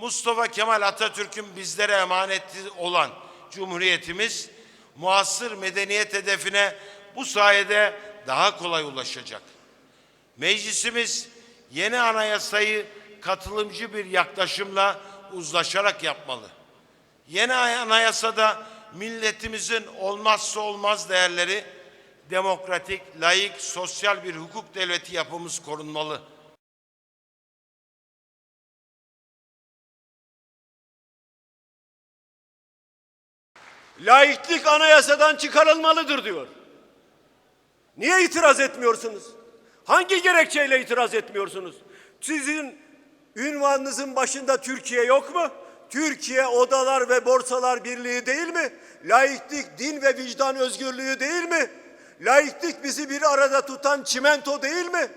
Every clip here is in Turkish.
Mustafa Kemal Atatürk'ün bizlere emaneti olan Cumhuriyetimiz muasır medeniyet hedefine bu sayede daha kolay ulaşacak. Meclisimiz yeni anayasayı katılımcı bir yaklaşımla uzlaşarak yapmalı. Yeni anayasada milletimizin olmazsa olmaz değerleri demokratik, layık, sosyal bir hukuk devleti yapımız korunmalı. Laiklik anayasadan çıkarılmalıdır diyor. Niye itiraz etmiyorsunuz? Hangi gerekçeyle itiraz etmiyorsunuz? Sizin ünvanınızın başında Türkiye yok mu? Türkiye Odalar ve Borsalar Birliği değil mi? Laiklik, din ve vicdan özgürlüğü değil mi? Laiklik bizi bir arada tutan çimento değil mi?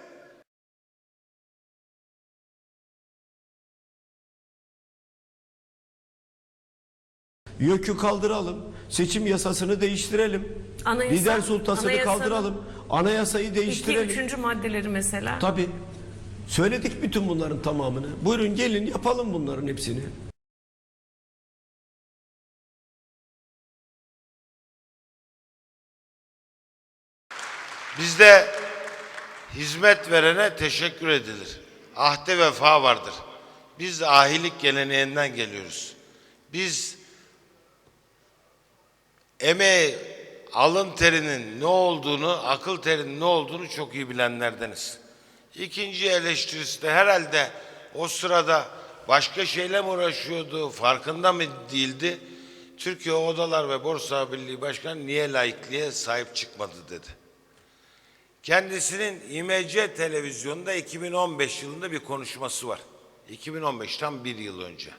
YÖK'ü kaldıralım. Seçim yasasını değiştirelim. Anayasa- Lider sultasını kaldıralım. Anayasayı İki, değiştirelim. üçüncü maddeleri mesela. Tabii. Söyledik bütün bunların tamamını. Buyurun gelin yapalım bunların hepsini. Bizde hizmet verene teşekkür edilir. Ahde vefa vardır. Biz ahilik geleneğinden geliyoruz. Biz emeği, alın terinin ne olduğunu, akıl terinin ne olduğunu çok iyi bilenlerdeniz. İkinci eleştirisi de herhalde o sırada başka şeyle mi uğraşıyordu, farkında mı değildi? Türkiye Odalar ve Borsa Birliği Başkanı niye laikliğe sahip çıkmadı dedi. Kendisinin İMC televizyonunda 2015 yılında bir konuşması var. 2015 tam bir yıl önce.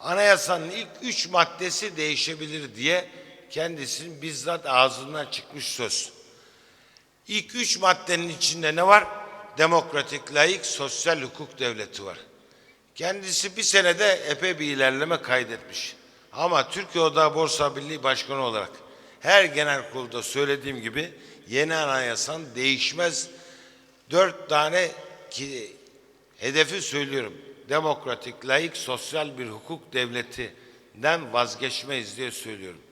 Anayasanın ilk üç maddesi değişebilir diye kendisinin bizzat ağzından çıkmış söz. İlk üç maddenin içinde ne var? Demokratik, layık, sosyal hukuk devleti var. Kendisi bir senede epey bir ilerleme kaydetmiş. Ama Türkiye Odağı Borsa Birliği Başkanı olarak her genel kurulda söylediğim gibi yeni anayasanın değişmez dört tane ki, hedefi söylüyorum. Demokratik, layık, sosyal bir hukuk devletinden vazgeçmeyiz diye söylüyorum.